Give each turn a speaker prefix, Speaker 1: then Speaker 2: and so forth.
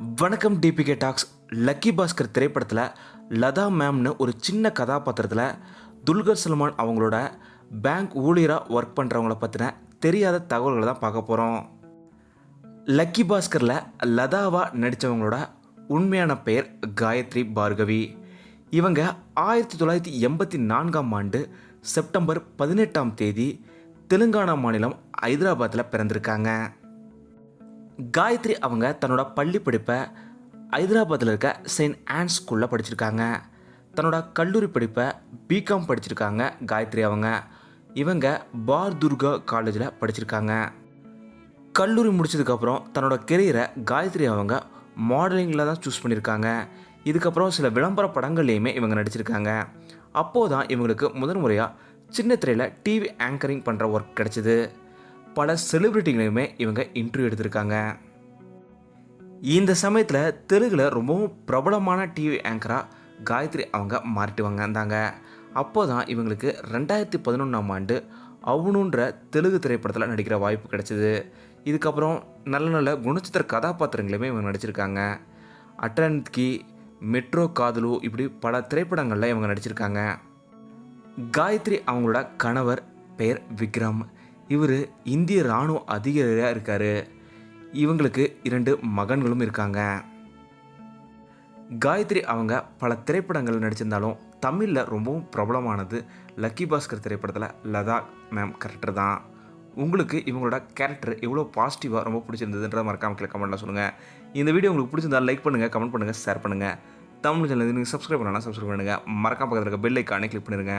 Speaker 1: வணக்கம் DPK tax lucky Bhaskar திரைப்படத்தில் லதா மேம்னு ஒரு சின்ன கதாபாத்திரத்தில் துல்கர் சல்மான் அவங்களோட பேங்க் ஊழியராக ஒர்க் பண்ணுறவங்கள பற்றின தெரியாத தகவல்களை தான் பார்க்க போகிறோம் லக்கி பாஸ்கரில் லதாவாக நடித்தவங்களோட உண்மையான பெயர் காயத்ரி பார்கவி. இவங்க ஆயிரத்தி தொள்ளாயிரத்தி எண்பத்தி நான்காம் ஆண்டு செப்டம்பர் பதினெட்டாம் தேதி தெலுங்கானா மாநிலம் ஹைதராபாத்தில் பிறந்திருக்காங்க. காயத்ரி அவங்க தன்னோட பள்ளி படிப்பை ஹைதராபாத்தில் இருக்க செயின்ட் ஆன்ஸ் ஸ்கூலில் படிச்சிருக்காங்க. தன்னோட கல்லூரி படிப்பை பிகாம் படிச்சிருக்காங்க காயத்ரி அவங்க. இவங்க பார் துர்கா காலேஜில் படிச்சிருக்காங்க. கல்லூரி முடிச்சதுக்கப்புறம் தன்னோட கெரியரை காயத்ரி அவங்க மாடலிங்கில் தான் சூஸ் பண்ணியிருக்காங்க இதுக்கப்புறம் சில விளம்பர படங்கள்லேயுமே இவங்க நடிச்சிருக்காங்க. அப்போது தான் இவங்களுக்கு முதன் முறையாக சின்ன திரையில் டிவி ஆங்கரிங் பண்ணுற ஒர்க் கிடச்சிது. பல செலிப்ரிட்டிகளையுமே இவங்க இன்டர்வியூ எடுத்திருக்காங்க. இந்த சமயத்தில் தெலுங்கில் ரொம்பவும் பிரபலமான டிவி ஆங்கராக காயத்ரி அவங்க மாறிட்டு வந்தாங்க. அப்போ தான் இவங்களுக்கு ரெண்டாயிரத்தி பதினொன்றாம் ஆண்டு அவனுன்ற தெலுங்கு திரைப்படத்தில் நடிக்கிற வாய்ப்பு கிடைச்சிது. இதுக்கப்புறம் நல்ல நல்ல குணச்சித்திர கதாபாத்திரங்களையுமே இவங்க நடிச்சிருக்காங்க. அட்டன்கி மெட்ரோ காதலு இப்படி பல திரைப்படங்களில் இவங்க நடிச்சிருக்காங்க. காயத்ரி அவங்களோட கணவர் பெயர் விக்ரம். இவர் இந்திய இராணுவ அதிகாரியாக இருக்கார். இவங்களுக்கு இரண்டு மகன்களும் இருக்காங்க. காயத்ரி அவங்க பல திரைப்படங்கள் நடிச்சிருந்தாலும் தமிழில் ரொம்பவும் பிரபலமானது லக்கி பாஸ்கர் திரைப்படத்தில் லதா மேம் கேரக்டர் தான். உங்களுக்கு இவங்களோட கேரக்டர் எவ்வளோ பாசிட்டிவாக ரொம்ப பிடிச்சிருந்ததுன்றத மறக்காம கீழே கமெண்ட்டில் சொல்லுங்கள் இந்த வீடியோ உங்களுக்கு பிடிச்சிருந்தா லைக் பண்ணுங்கள் கமெண்ட் பண்ணுங்கள் ஷேர் பண்ணுங்கள் தமிழ் சேனல் நீங்கள் சப்ஸ்கிரைப் பண்ணலாம் சப்ஸ்கிரைப் பண்ணுங்கள் மறக்காம பக்கத்தில் இருக்க பெல் ஐக்கானே கிளிக் பண்ணிடுங்க